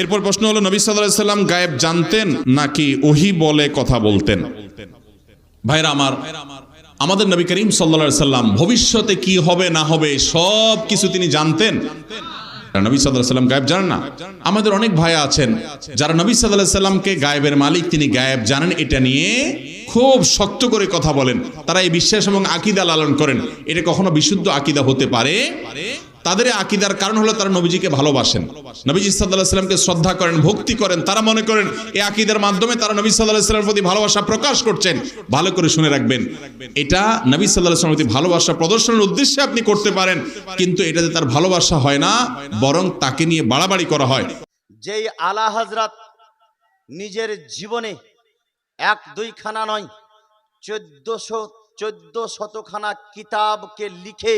এরপর প্রশ্ন হলো, নবী সাল্লাহ সাল্লাম গায়েব জানতেন নাকি ওহি বলে কথা বলতেন? ভাইরা আমার, আমাদের নবী করিম সাল্লা সাল্লাম ভবিষ্যতে কি হবে, না হবে, সব কিছু তিনি জানতেন। নবী সাল্লাহ সাল্লাম গায়েব জানেন না, আমাদের অনেক ভাই আছেন, যারা নবী সাল্লাহ সাল্লামকে গায়েবের মালিক তিনি গায়েব জানেন, এটা নিয়ে খুব শক্ত করে কথা বলেন। তারা এই বিশ্বাস এবং আকিদা লালন করেন। এটা কখনো বিশুদ্ধ আকিদা হতে পারে তাদের আকিদার কারণ হলো তারা নবীজিকে ভালোবাসেন। নবীজি সাল্লাহ সাল্লামকে শ্রদ্ধা করেন, ভক্তি করেন, তারা মনে করেন এই আকিদার মাধ্যমে তারা নবী সাল্লাহ সাল্লামের প্রতি ভালোবাসা প্রকাশ করছেন। ভালো করে শুনে রাখবেন, এটা নবী সাল্লাহ সাল্লামের প্রতি ভালোবাসা প্রদর্শনের উদ্দেশ্যে আপনি করতে পারেন, কিন্তু এটাতে তার ভালোবাসা হয় না, বরং তাকে নিয়ে বাড়াবাড়ি করা হয়। যেই আলা হজরত নিজের জীবনে এক দুইখানা নয়, চোদ্দশো চোদ্দ শতখানা কিতাবকে লিখে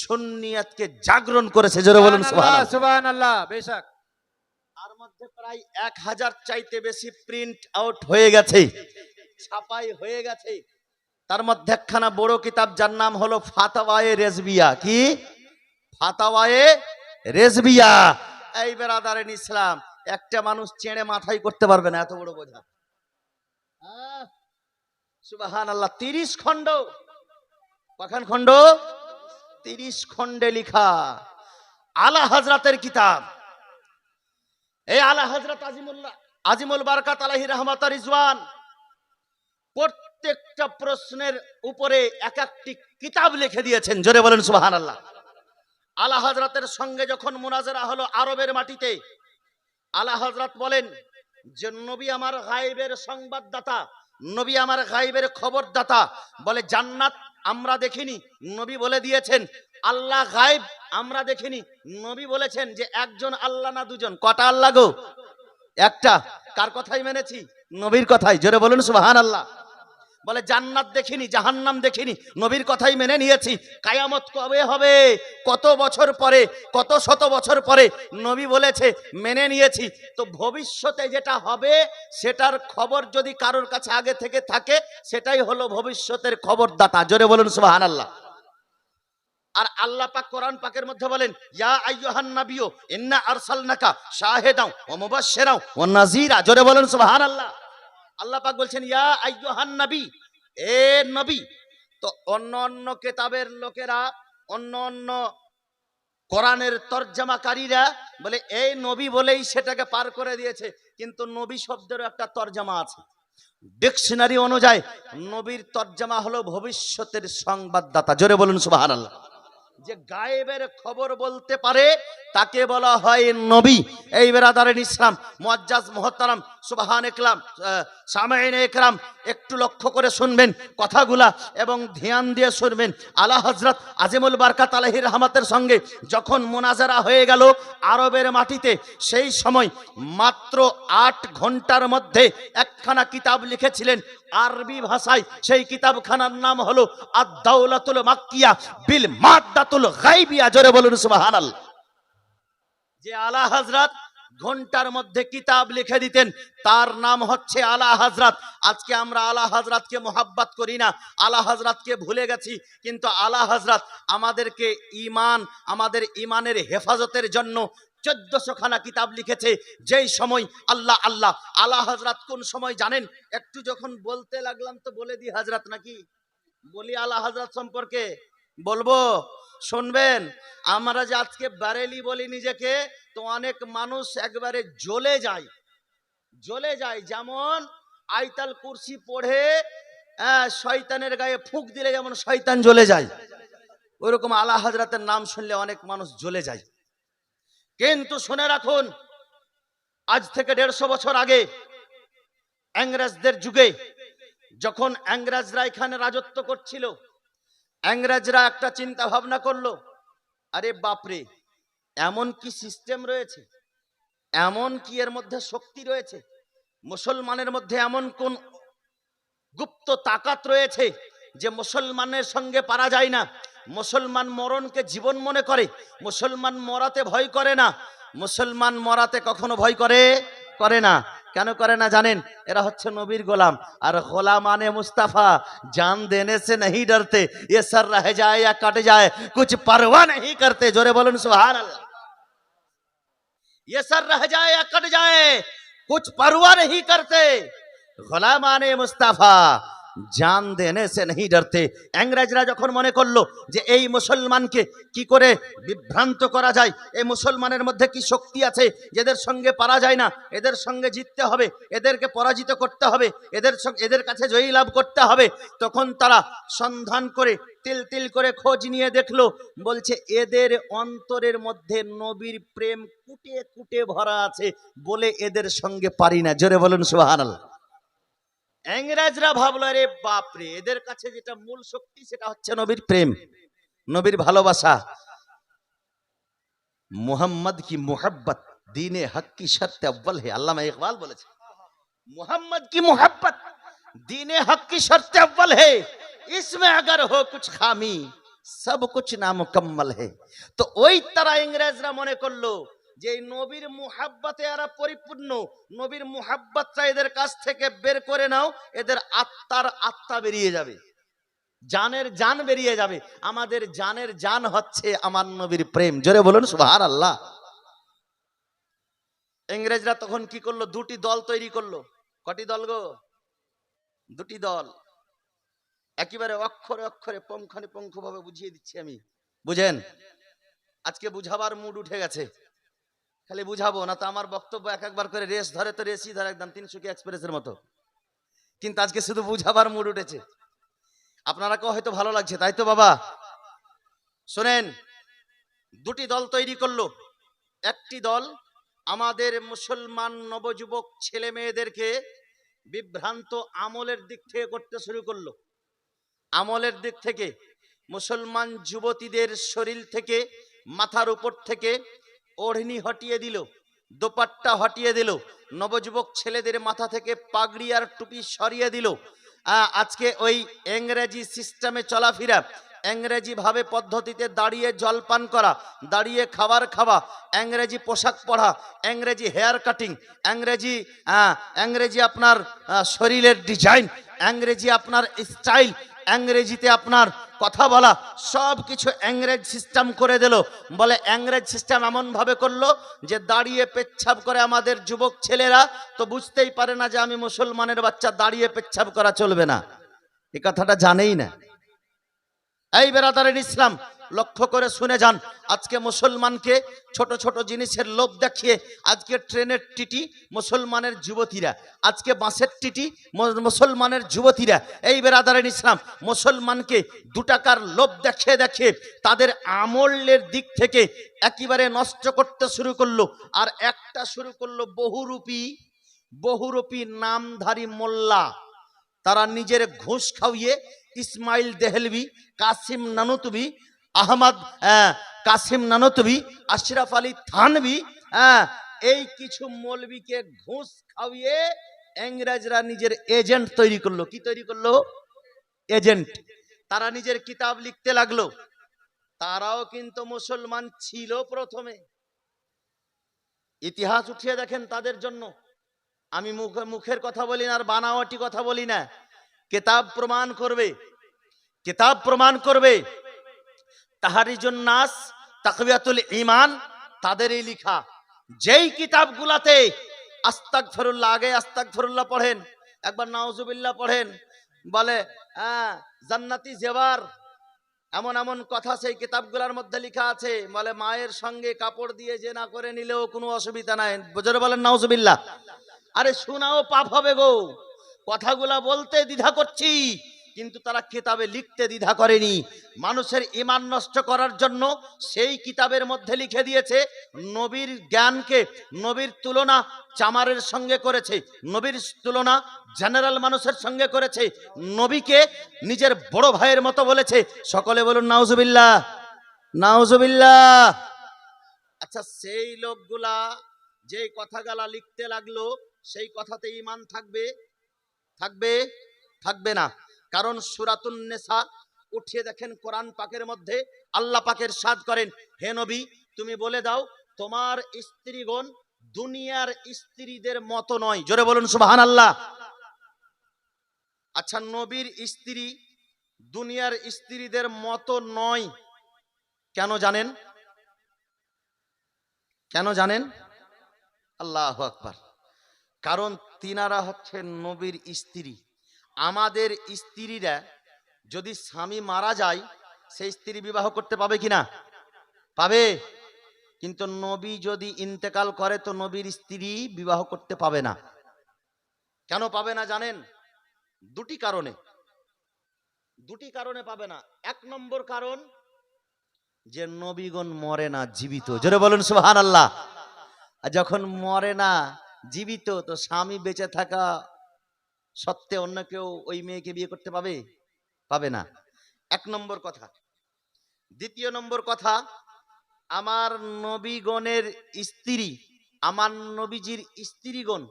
সুন্নিয়াতকে জাগরণ করেছে জোরে বলুন সুবহানাল্লাহ। বেশক। তার মধ্যে প্রায় এক হাজার চাইতে বেশি প্রিন্ট আউট হয়ে গেছে ছাপাই হয়ে গেছে। তার মধ্যে একখানা বড় কিতাব যার নাম হলো ফাতাওয়ায়ে রেজবিয়া। কি? ফাতাওয়ায়ে রেজবিয়া। এই বেরাদারেন ইসলাম একটা মানুষ চেড়ে মাথায় করতে পারবে না এত বড় বোঝা। সুবাহান আল্লাহ তিরিশ খণ্ড। কখন খণ্ড? তিরিশ খণ্ডে লিখা, আলা হজরতের কিতাব। এই আলা হজরত আজিমুল্লাহ, আজিমুল বারকাত আলাহি রহমত রিজওয়ান, প্রত্যেকটা প্রশ্নের উপরে এক একটি কিতাব লিখে দিয়েছেন, জোরে বলেন সুবাহান আল্লাহ আলা হজরতের সঙ্গে যখন মুনাজারা হলো আরবের মাটিতে, আলা হজরত বলেন যে, নবী আমার গায়েবের সংবাদদাতা, নবী আমার গায়েবের খবরদাতা। বলে, জান্নাত আমরা দেখিনি, নবী বলে দিয়েছেন, আল্লাহ গায়েব, আমরা দেখিনি। নবী বলেছেন যে একজন আল্লাহ না দুজন, কটা আল্লাহ গো? একটা। কার কথাই মেনেছি? নবীর কথাই। জোরে বলুন সুহান আল্লাহ বলে, জান্নাত দেখিনি, জাহান্নাম দেখিনি, নবীর কথাই মেনে নিয়েছি। কায়ামত কবে হবে? কত বছর পরে, কত শত বছর পরে নবী বলেছে, মেনে নিয়েছি। তো ভবিষ্যতে যেটা হবে, সেটার খবর যদি কারোর কাছে আগে থেকে থাকে, সেটাই হলো ভবিষ্যতের খবরদাতা। জোরে বলুন সুবহান আল্লাহ আর আল্লাহ পাক কোরআন পাকের মধ্যে বলেন, ইয়া আইয়ুহান নাবিয়্যু, ইন্না আরসালনাকা শাহিদাও ওয়া মুবাশশিরাও ওয়া নাযীরা। জোরে বলেন, সুবহানাল্লাহ। আল্লাহ পাক বলছেন, ইয়া আইয়ুহান নবী, এ নবী। তো অন্য অন্য কেতাবের লোকেরা, অন্য অন্য কোরআনের তর্জমাকারীরা বলে, এই নবী বলেই সেটাকে পার করে দিয়েছে। কিন্তু নবী শব্দেরও একটা তর্জমা আছে। ডিকশনারি অনুযায়ী, নবীর তর্জমা হলো ভবিষ্যতের সংবাদদাতা। জোরে বলুন, সুবহানাল্লাহ। যে গায়েবের খবর বলতে পারে, তাকে বলা হয় নবী। এই বেরাদারেন ইসলাম মজ্জাজ মহতারাম, সুবাহান ইকলাম সামাইন একরাম একটু লক্ষ্য করে শুনবেন কথাগুলা এবং ধ্যান দিয়ে শুনবেন। আলা হজরত আজিমুল বারকাত আলহি রহমতের সঙ্গে যখন মোনাজারা হয়ে গেল আরবের মাটিতে, সেই সময় মাত্র আট ঘণ্টার মধ্যে একখানা কিতাব লিখেছিলেন আরবি ভাষায়। সেই কিতাবখানার নাম হলো আদাউলাতুল মাক্কিয়া বিল মাদ্দাতুল গাইবিয়া জোরে বলুন সুবহানাল্লাহ। যে আলা হজরত ঘণ্টার মধ্যে কিতাব লিখে দিতেন। তার নাম হচ্ছে আলা হাজরাত। আজকে আমরা আলা হাজরাতকে মোহাব্বত করি না। আলা হাজরাতকে ভুলে গেছি, কিন্তু আলা হাজরাত আমাদেরকে ইমান আমাদের ইমানের হেফাজতের জন্য চোদ্দশো খানা কিতাব লিখেছে। যেই সময় আল্লাহ আল্লাহ, আলা হাজরাত কোন সময় জানেন? একটু যখন বলতে লাগলাম তো বলে দি হাজরাত নাকি? বলি আলা হাজরাত সম্পর্কে। বলব, শুনবেন, আমরা যে আজকে বারেলি বলি নিজেকে, তো অনেক মানুষ একবারে জ্বলে যায়। জ্বলে যায়, যেমন আইতাল কুরসি পড়ে শয়তানের গায়ে ফুক দিলে যেমন শয়তান জ্বলে যায়। ওইরকম আলা হাজরাতের নাম শুনলে অনেক মানুষ জ্বলে যায়। কিন্তু শুনে রাখুন, আজ থেকে দেড়শো বছর আগে, ইংরেজদের যুগে, যখন ইংরেজরা এখানে রাজত্ব করছিল ইংরেজরা একটা চিন্তা ভাবনা করল, আরে বাপরে, এমন কি সিস্টেম রয়েছে? এমন কি এর মধ্যে শক্তি রয়েছে? মুসলমানের মধ্যে এমন কোন গুপ্ত তাকাত রয়েছে যে মুসলমানের সঙ্গে পারা যায় না? মুসলমান মরণকে জীবন মনে করে, মুসলমান মরাতে ভয় করে না, মুসলমান মরাতে কখনো ভয় করে করে না। কেন করে না জানেন এরা হচ্ছে নবীর গোলাম আর গোলাম আনে মুস্তাফা জান দেনে সে नहीं डरते ये सर रह जाए या कट जाए कुछ परवाह नहीं करते জোরে বলুন সুবহানাল্লাহ ये सर रह जाए या कट जाए कुछ परवाह नहीं करते গোলামানে মুস্তাফা জান দেনে সে নেই ডরতে। ইংরেজরা যখন মনে করল যে এই মুসলমানকে কি করে বিভ্রান্ত করা যায়, এই মুসলমানের মধ্যে কি শক্তি আছে, এদের সঙ্গে পারা যায় না, এদের সঙ্গে জিততে হবে, এদেরকে পরাজিত করতে হবে, এদের এদের কাছে জয়ী লাভ করতে হবে, তখন তারা সন্ধান করে তিল তিল করে খোঁজ নিয়ে দেখল, বলছে এদের অন্তরের মধ্যে নবীর প্রেম কুটে কুটে ভরা আছে বলে এদের সঙ্গে পারি না। জোরে বলুন সুহানাল্লাহ ইংরেজরা ভাবলো রে বাপরে এদের কাছে যেটা মূল শক্তি সেটা হচ্ছে নবীর প্রেম নবীর ভালোবাসা মোহাম্মদ কি মোহাব্বত দিনে হক কি শর্ত अव्वल है আল্লামা ইকবাল বলেছে मोहम्मद की मोहब्बत दीन हक की शर्त अव्वल है इसमें अगर हो कुछ खामी सब कुछ नामुकम्मल है তো ওই তারা ইংরেজরা মনে করলো যে নবীর মুহাব্বাতে এরা পরিপূর্ণ, নবীর মুহাব্বতটা এদের কাছ থেকে বের করে নাও, এদের আত্মার আত্মা বেরিয়ে যাবে। জানের জান বেরিয়ে যাবে। আমাদের জানের জান হচ্ছে আমার নবীর প্রেম। জোরে বলুন সুবহান আল্লাহ ইংরেজরা তখন কি করল? দুটি দল তৈরি করল। কটি দল গো? দুটি দল। একেবারে অক্ষরে অক্ষরে পঙ্খানি পঙ্খ ভাবে বুঝিয়ে দিচ্ছি আমি। বুঝেন? আজকে বুঝাবার মুড উঠে গেছে। খালি বুঝাবো না তো আমার বক্তব্য এক একবার করে রেস ধরে তো রেসই ধরে একদম তিনশুকি এক্সপ্রেসের মতো। কিন্তু আজকে শুধু বুঝাবার মুড উঠেছে। আপনারা কেউ হয়তো ভালো লাগছে, তাই তো বাবা? শোনেন, দুটি দল তৈরি করল। একটি দল আমাদের মুসলমান নবযুবক ছেলে মেয়েদেরকে বিভ্রান্ত আমলের দিক থেকে করতে শুরু করল। আমলের দিক থেকে মুসলমান যুবতীদের শরীর থেকে, মাথার উপর থেকে ওড়নি হটিয়ে দিল, দোপাট্টা হটিয়ে দিল, নবযুবক ছেলেদের মাথা থেকে পাগড়ি আর টুপি সরিয়ে দিল। আজকে ওই ইংরেজি সিস্টেমে চলাফেরা, ইংরেজি ভাবে পদ্ধতিতে দাঁড়িয়ে জলপান করা, দাঁড়িয়ে খাবার খাওয়া, ইংরেজি পোশাক পরা, ইংরেজি হেয়ার কাটিং, ইংরেজি ইংরেজি আপনার শরীরের ডিজাইন, ইংরেজি আপনার স্টাইল, ইংরেজিতে আপনার কথা বলা সব কিছু অ্যাংরেজ সিস্টেম করে দিল। বলে অ্যাংরেজ সিস্টেম এমনভাবে করল যে দাঁড়িয়ে পেচ্ছাপ করে আমাদের যুবক ছেলেরা, তো বুঝতেই পারে না যে আমি মুসলমানের বাচ্চা, দাঁড়িয়ে পেচ্ছাপ করা চলবে না। এ কথাটা জানেই না। এই বেরাদারের ইসলাম লক্ষ্য করে শুনে যান। আজকে মুসলমানকে ছোট ছোট জিনিসের লোভ দেখিয়ে আজকে ট্রেনের টিটি মুসলমানের যুবতীরা, আজকে বাসের টিটি মুসলমানের যুবতীরা, এই বেরাদারের ইসলাম, মুসলমানকে দু টাকার লোভ দেখিয়ে দেখিয়ে তাদের আমলের দিক থেকে একেবারে নষ্ট করতে শুরু করল। আর একটা শুরু করল বহুরূপী বহুরূপী নামধারী মোল্লা। তারা নিজের ঘুষ খাওয়িয়ে ইসমাইল দেহলভি কাসিম নানুতবি আহমদ আহ, কাসিম নানুতবি আশরাফ আলী থানভি আহ, এই কিছু মৌলবীকে ঘুষ খাওয়িয়ে ইংরেজরা নিজের এজেন্ট তৈরি করল। কি তৈরি করল? এজেন্ট। তারা নিজের কিতাব লিখতে লাগল। তারাও কিন্তু মুসলমান ছিল প্রথমে। ইতিহাস উঠিয়ে দেখেন তাদের জন্য। আমি মুখে মুখের কথা বলি না আর বানাওয়াটি কথা বলি না। কেতাব প্রমাণ করবে। কেতাব প্রমাণ করবে। তাহারিজুন নাস তাকবিয়াতুল ইমান তাদেরই লিখা। যেই কিতাবগুলাতে আস্তাক ফেরুল্লাহ আগে আস্তাক ফেরুল্লাহ পড়েন, একবার নাউজুবিল্লাহ পড়েন, বলে হ্যাঁ জান্নাতি জেবার, এমন এমন কথা সেই কিতাবগুলোর মধ্যে লেখা আছে। বলে, মায়ের সঙ্গে কাপড় দিয়ে যে না করে নিলেও কোনো অসুবিধা নাই। বুঝতে বলেন, নাউজুবিল্লাহ। আরে, শোনাও, পাপ হবে গো। কথাগুলা বলতে দ্বিধা করছি। কিন্তু তারা কিতাবে লিখতে দ্বিধা করেনি। মানুষের ইমান নষ্ট করার জন্য সেই কিতাবের মধ্যে লিখে দিয়েছে, নবীর জ্ঞানকে নবীর তুলনা চামারের সঙ্গে করেছে, নবীর তুলনা জেনারেল মানুষের সঙ্গে করেছে, নবীকে নিজের বড় ভাইয়ের মতো বলেছে। সকলে বলুন, নাউজুবিল্লাহ নাউজুবিল্লাহ। আচ্ছা সেই লোকগুলা যেই কথাগুলা লিখতে লাগল, সেই কথাতে ইমান থাকবে থাকবে থাকবে না। কারণ সুরাতুন নেসা, উঠিয়ে দেখেন কোরআন পাকের মধ্যে আল্লাহ পাকের সাদ করেন, হে নবী, তুমি বলে দাও, তোমার স্ত্রীগণ দুনিয়ার স্ত্রীদের মতো নয়। জোরে বলুন সুবাহান আল্লাহ আচ্ছা নবীর স্ত্রী দুনিয়ার স্ত্রীদের মতো নয়। কেন জানেন? কেন জানেন? আল্লাহ আকবার। কারণ তিনারা হচ্ছে নবীর স্ত্রী। আমাদের স্ত্রীরা যদি স্বামী মারা যায়, সেই স্ত্রী বিবাহ করতে পাবে কিনা? পাবে। কিন্তু নবী যদি ইন্তেকাল করে, তো নবীর স্ত্রী বিবাহ করতে পাবে না। কেন পাবে না জানেন? দুটি কারণে। দুটি কারণে পাবে না। এক নম্বর কারণ, যে নবীগণ মরে না, জীবিত। জোরে বলুন সুহান আল্লাহ যখন মরে না, জীবিত, তো স্বামী বেঁচে থাকা সত্ত্বে অন্য কেউ ওই মেয়েকে বিয়ে করতে পাবে? পাবে না। এক নম্বর কথা। দ্বিতীয় নম্বর কথা, আমার নবীগণের স্ত্রী, আমার নবীজির স্ত্রীগণ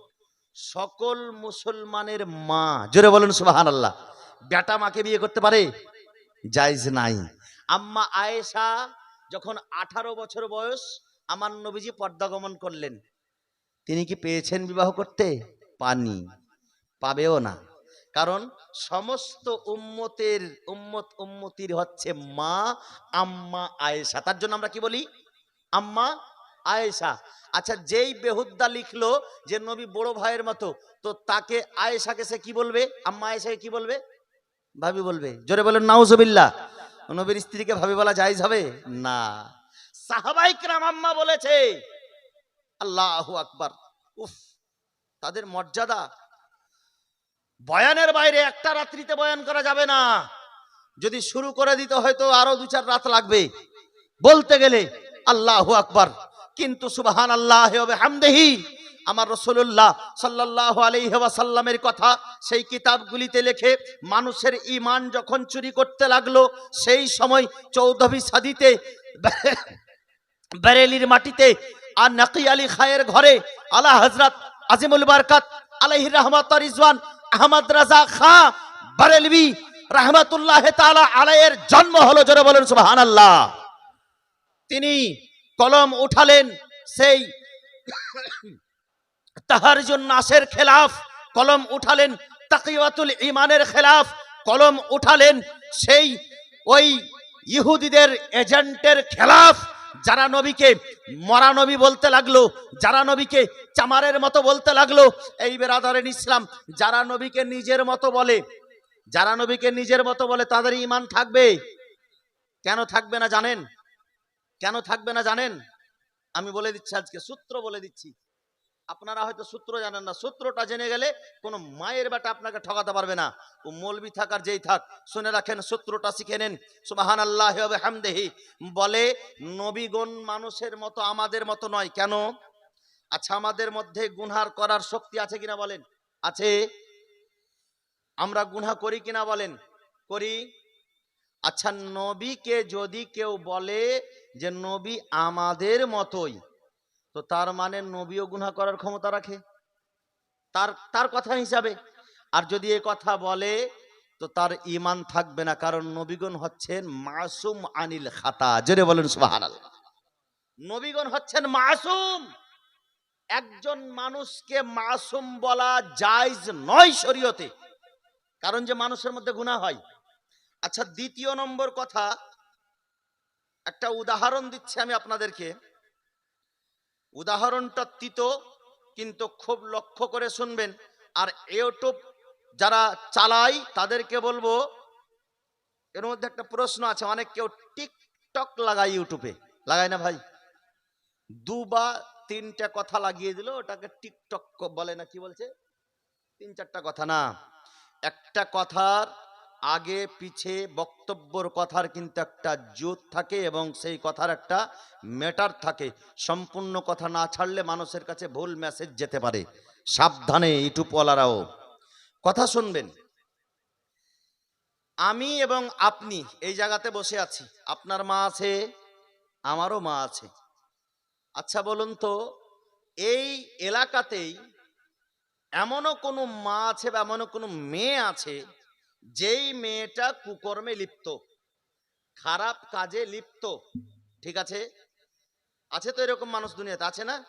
সকল মুসলমানের মা। জোরে বলুন সুবাহান আল্লাহ বেটা মাকে বিয়ে করতে পারে? জায়জ নাই। আম্মা আয়েশা যখন আঠারো বছর বয়স, আমার নবীজি পর্দাগমন করলেন। তিনি কি পেয়েছেন বিবাহ করতে? পানি পাবেও না। কারণ সমস্ত উম্মতের, উম্মত উম্মতির হচ্ছে মা, আম্মা, আয়েশা। তার জন্য আমরা কি বলি? আম্মা, আয়েশা। আচ্ছা যেই বেহুদ্দা লিখলো যে নবী বড় ভাইয়ের মতো, তো তাকে আয়েশাকে সে কি বলবে? আম্মা আয়েশাকে কি বলবে? ভাবি বলবে। জোরে বলেন, নাউজুবিল্লাহ। নবীর স্ত্রীকে ভাবি বলা জায়েজ হবে? না। সাহাবাই কিরাম আম্মা বলেছে, আল্লাহু আকবার। উফ, তাদের মর্যাদা বয়ানের বাইরে একটা রাত্রিতে বয়ান করা যাবে না। যদি শুরু করে দিতে হয়তো আরও দু চার রাত লাগবে। বলতে গেলে, আল্লাহ আকবার। কিন্তু সুবাহান আল্লাহ হামদেহি আমার রসুল্লাহ সাল্লাহ আলহিহাসাল্লামের কথা সেই কিতাবগুলিতে লেখে, মানুষের ইমান যখন চুরি করতে লাগল, সেই সময় চৌধবী সাদিতে বেরেলির মাটিতে আর নাকি আলী খায়ের ঘরে আলা হজরত আজিমুল বারকাত আলহির রহমত রিজওয়ান আহমদ রাজা খাঁ বারেলভি রহমতুল্লাহ তাআলা আলাইয়ের জন্ম হলো, জোরে বলেন সুবাহান আল্লাহ তিনি কলম উঠালেন সেই তাহারজুন নাসের খেলাফ, কলম উঠালেন তাকিয়াতুল ইমানের খেলাফ, কলম উঠালেন সেই ওই ইহুদিদের এজেন্টের খেলাফ। যারা নবীকে মরা নবী বলতে লাগল, যারা নবীকে চামারের মতো বলতে লাগল, এই বেরাদারেন ইসলাম, যারা নবীকে নিজের মতো বলে, যারা নবীকে নিজের মতো বলে তাদের ইমান থাকবে? কেন থাকবে না জানেন? কেন থাকবে না জানেন? আমি বলে দিচ্ছি আজকে, সূত্র বলে দিচ্ছি। আপনারা হয়তো সূত্র জানেন না। সূত্রটা জেনে গেলে কোনো মায়ের বেটা আপনাকে ঠকাতে পারবে না। ও মৌলবি থাকার যেই থাক, শুনে রাখেন সূত্রটা শিখে নেন। সুবাহান আল্লাহ হামদেহি বলে, নবীগণ মানুষের মতো আমাদের মতো নয়। কেন? আচ্ছা আমাদের মধ্যে গুনহার করার শক্তি আছে কিনা বলেন? আছে। আমরা গুনহা করি কিনা বলেন? করি। আচ্ছা নবীকে যদি কেউ বলে যে, নবী আমাদের মতোই। তো তার মানে নবীও গুনাহ করার ক্ষমতা রাখে? তার তার কথা হিসাবে। আর যদি এ কথা বলে, তো তার ইমান থাকবে না, কারণ নবীগণ হচ্ছেন মাসুম আনিল খাতা। জোরে বলেন, সুবহানাল্লাহ। নবীগণ হচ্ছেন মাসুম। একজন মানুষকে মাসুম বলা জায়জ নয় শরীয়তে। কারণ যে মানুষের মধ্যে গুনাহ হয়। আচ্ছা দ্বিতীয় নম্বর কথা, একটা উদাহরণ দিচ্ছি আমি আপনাদেরকে। উদাহরণটা তিত, কিন্তু খুব লক্ষ্য করে শুনবেন। আর ইউটিউব যারা চালায়, তাদেরকে বলব, এর মধ্যে একটা প্রশ্ন আছে, অনেক কেউ টিকটক লাগায় ইউটিউবে লাগায় না ভাই? দু বা তিনটা কথা লাগিয়ে দিল, ওটাকে টিকটক বলে না, কি বলছে? তিন চারটা কথা না। একটা কথার আগে পিছে বক্তব্যর কথার কিন্তু একটা জোত থাকে এবং সেই কথার একটা ম্যাটার থাকে। সম্পূর্ণ কথা না ছাড়লে মানুষের কাছে ভুল মেসেজ যেতে পারে। সাবধানে ইউটিউবওয়ালারাও কথা শুনবেন। আমি এবং আপনি এই জায়গাতে বসে আছি। আপনার মা আছে, আমারও মা আছে। আচ্ছা বলুন তো, এই এলাকাতেই এমনও কোনো মা আছে বা এমনও কোনো মেয়ে আছে যেই মেয়েটা কুকর্মে লিপ্ত, খারাপ কাজে লিপ্ত, ঠিক আছে? আছে তো এরকম মানুষ দুনিয়াতে? আছে না?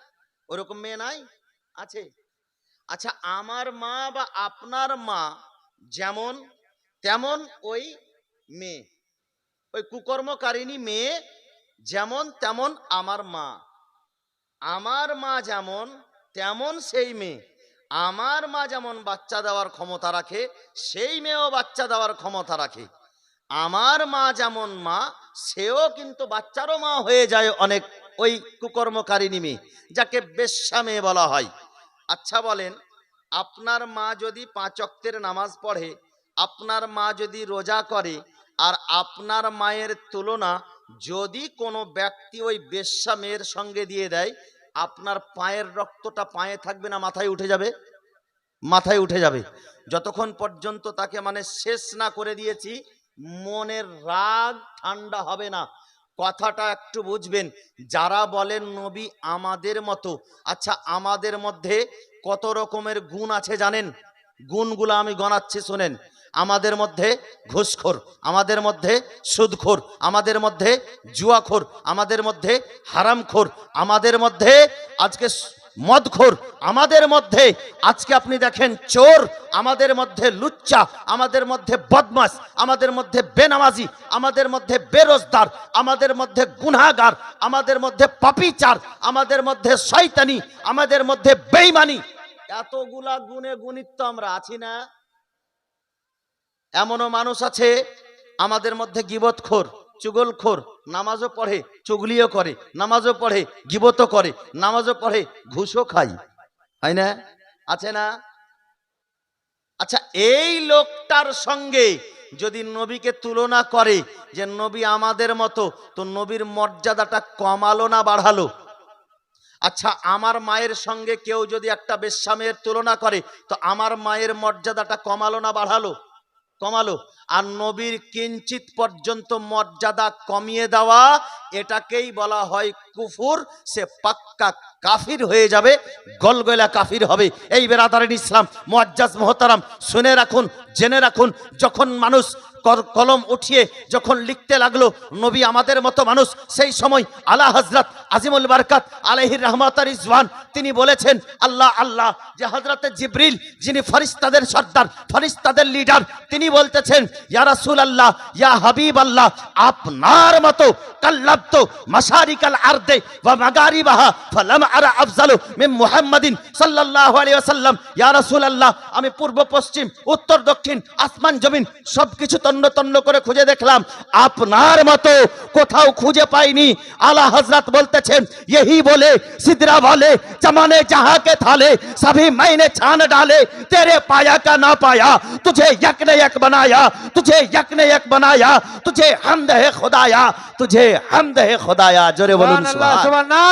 ওরকম মেয়ে নাই? আছে। আচ্ছা আমার মা বা আপনার মা যেমন, তেমন ওই মেয়ে, ওই কুকর্মকারিণী মেয়ে যেমন, তেমন আমার মা। আমার মা যেমন, তেমন সেই মেয়ে। আমার মা যেমন বাচ্চা দেওয়ার ক্ষমতা রাখে, সেই মেয়েও বাচ্চা দেওয়ার ক্ষমতা রাখে। আমার মা যেমন মা, সেও কিন্তু বাচ্চারও মা হয়ে যায় অনেক ওই কুকর্মকারিনী মেয়ে, যাকে বেশ্যা মেয়ে বলা হয়। আচ্ছা বলেন, আপনার মা যদি পাঁচ অক্তের নামাজ পড়ে, আপনার মা যদি রোজা করে, আর আপনার মায়ের তুলনা যদি কোনো ব্যক্তি ওই বেশ্যা মেয়ের সঙ্গে দিয়ে দেয় আপনার পায়ের রক্তটা পায়ে থাকবে না, মাথায় উঠে যাবে? মাথায় উঠে যাবে। যতক্ষণ পর্যন্ত তাকে মানে শেষ না করে দিয়েছি, মনের রাগ ঠান্ডা হবে না। কথাটা একটু বুঝবেন, যারা বলেন নবী আমাদের মতো আচ্ছা আমাদের মধ্যে কত রকমের গুণ আছে জানেন? গুণগুলো আমি গণাচ্ছি, শোনেন। আমাদের মধ্যে ঘুষখোর আমাদের মধ্যে সুদখোর আমাদের মধ্যে জুয়াখোর আমাদের মধ্যে হারামখোর আমাদের মধ্যে আজকে মদখোর আমাদের মধ্যে আজকে আপনি দেখেন চোর আমাদের মধ্যে লুচ্চা আমাদের মধ্যে বদমাস আমাদের মধ্যে বেনামাজি আমাদের মধ্যে বেরোজদার আমাদের মধ্যে গুনাগার আমাদের মধ্যে পাপিচার আমাদের মধ্যে শয়তানি আমাদের মধ্যে বেইমানি এতগুলা গুণে গুণিত আমরা আছি না এমনও মানুষ আছে আমাদের মধ্যে গিবতখোর, চুগলখোর, নামাজও পড়ে, চুগলিও করে, নামাজও পড়ে, গিবতও করে, নামাজও পড়ে, ঘুষও খাই হয় না? আছে না? আচ্ছা এই লোকটার সঙ্গে যদি নবীকে তুলনা করে যে নবী আমাদের মতো, তো নবীর মর্যাদাটা কমালো না বাড়ালো? আচ্ছা আমার মায়ের সঙ্গে কেউ যদি একটা বেশ্যামের তুলনা করে, তো আমার মায়ের মর্যাদাটা কমালো না বাড়ালো? কমালো। আর নবীর কিঞ্চিত পর্যন্ত মর্যাদা কমিয়ে দেওয়া, এটাকেই বলা হয় কুফুর। সে পাক্কা কাফির হয়ে যাবে, গলগলা কাফির হবে। এই বেরাদারিন ইসলাম মজ্জাজ মোহতারাম, শুনে রাখুন, জেনে রাখুন, যখন মানুষ কলম উঠিয়ে যখন লিখতে লাগল, নবী আমাদের মতো মানুষ, সেই সময় আলা হজরত আজিমুল বারকাত আলহির রহমত রিজওয়ান, তিনি বলেছেন, আল্লাহ আল্লাহ, যে হজরত জিব্রিল, যিনি ফরিস্তাদের সর্দার, ফরিস্তাদের লিডার তিনি বলতেছেন, ইয়া রাসূল আল্লাহ ইয়া হাবিব আল্লাহ আপনার মতো কাল্লাব্ত মাশারিকাল আরদে ওয়া মাগারিবাহা ফালাম আরা আফজালু মিন মুহাম্মাদিন সাল্লাল্লাহু আলাইহি ওয়াসাল্লাম। আল্লাহ আমি পূর্ব, পশ্চিম, উত্তর, দক্ষিণ, আসমান, জমিন, সবকিছু তন্ন তন্ন করে খুঁজে দেখলাম আপনার মতো কোথাও খুঁজে পাইনি আলা হযরত বলতেছেন यही बोले सिदरा वाले जमाने जहां के थाले सभी मैंने छान डाले तेरे पाया का ना पाया तुझे यक ने यक बनाया तुझे यक ने यक बनाया तुझे हमद है खुदाया तुझे हमद है खुदाया जोरे बोलून সুবহানাল্লাহ सुभान সুবহানাল্লাহ